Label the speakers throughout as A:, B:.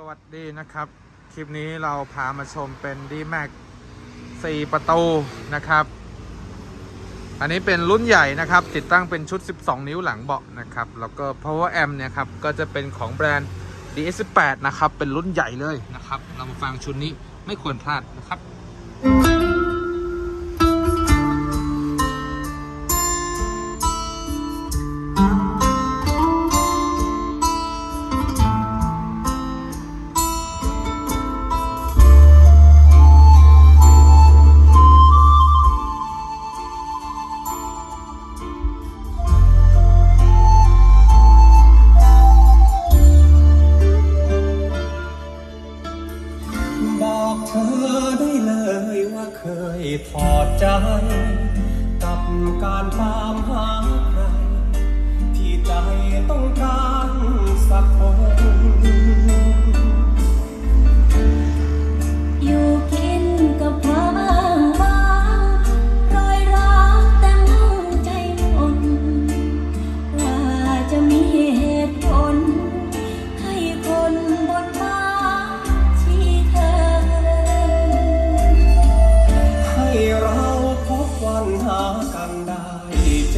A: สวัสดีนะครับ คลิปนี้เราพามาชมเป็น d m a x 4 ประตูนะครับ อันนี้เป็นรุ่นใหญ่นะครับ ติดตั้งเป็นชุด 12 นิ้วหลังเบาะนะครับ แล้วก็ power amp เนี่ยครับ ก็จะเป็นของแบรนด์ DS18 นะครับ เป็นรุ่นใหญ่เลยนะครับ เรามาฟังชุดนี้ไม่ควรพลาดนะครับ
B: เคยถอดใจ กับการตามหาใคร ที่ใจต้องการ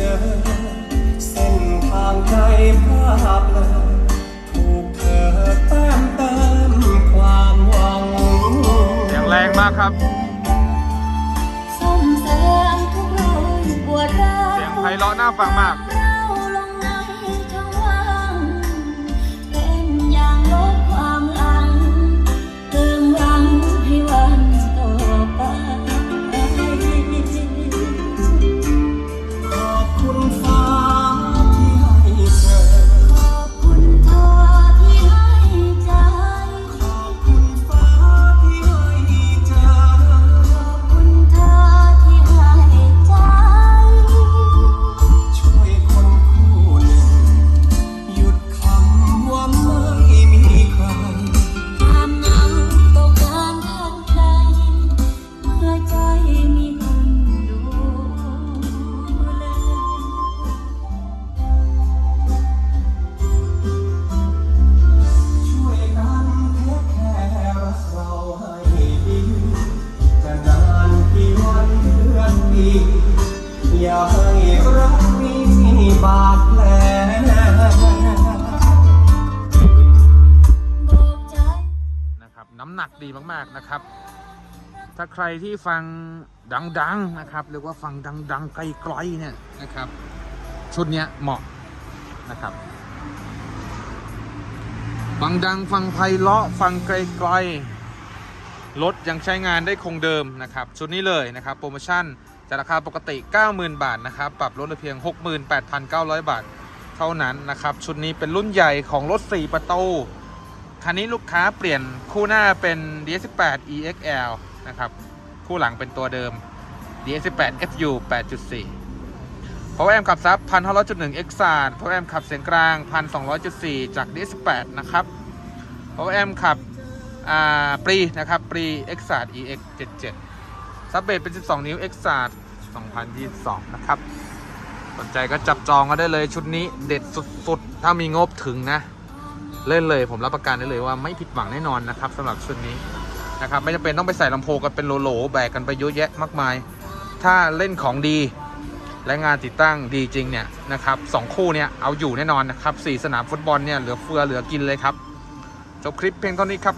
C: อ เส้
B: นทางใจภาพเลยถูกเธอแต้มเติมความหวัง
A: เสียงแรงมากครับ
C: ส่งแสงทุกรอยปวดร้าว
A: เสียงไพเราะน่าฟังมาก
C: รักมี
B: บาดแผล
A: นะครับน้ำหนักดีมากๆนะครับ ถ้าใครที่ฟังดังๆนะครับเรียกว่าฟังดังๆไกลๆเนี่ยนะครับ ชุดเนี้ยเหมาะนะครับฟังดังฟังไพเราะฟังไกลๆรถยังใช้งานได้คงเดิมนะครับ ชุดนี้เลยนะครับ โปรโมชั่น จากราคาปกติ 90,000 บาทนะครับ ปรับลดเหลือเพียง 68,900 บาทเท่านั้นนะครับ ชุดนี้เป็นรุ่นใหญ่ของรถ 4 ประตู คันนี้ลูกค้าเปลี่ยนคู่หน้าเป็น DS18 EXL นะครับ คู่หลังเป็นตัวเดิม DS18 FU 8.4 Power Amp ขับซับ1,500.1 x 3 Power Amp ขับเสียงกลาง 1,200.4 จาก DS18 นะครับ Power Amp ขับอ่าปรีนะครับปรี x 3 EX 77 ซับเบสเป็น 12 นิ้ว x 3 2022 นะครับ สนใจก็จับจองกันได้เลยชุดนี้เด็ดสุดๆ ถ้ามีงบถึงนะ เล่นเลยผมรับประกันได้เลยว่าไม่ผิดหวังแน่นอนนะครับสำหรับชุดนี้นะครับไม่จำเป็นต้องไปใส่ลำโพงกันเป็นโหลๆแบกกันไปเยอะแยะมากมาย ถ้าเล่นของดีและงานติดตั้งดีจริงเนี่ยนะครับสองคู่เนี่ยเอาอยู่แน่นอนนะครับสี่สนามฟุตบอลเนี่ยเหลือเฟือเหลือกินเลยครับ จบคลิปเพียงเท่านี้ครับ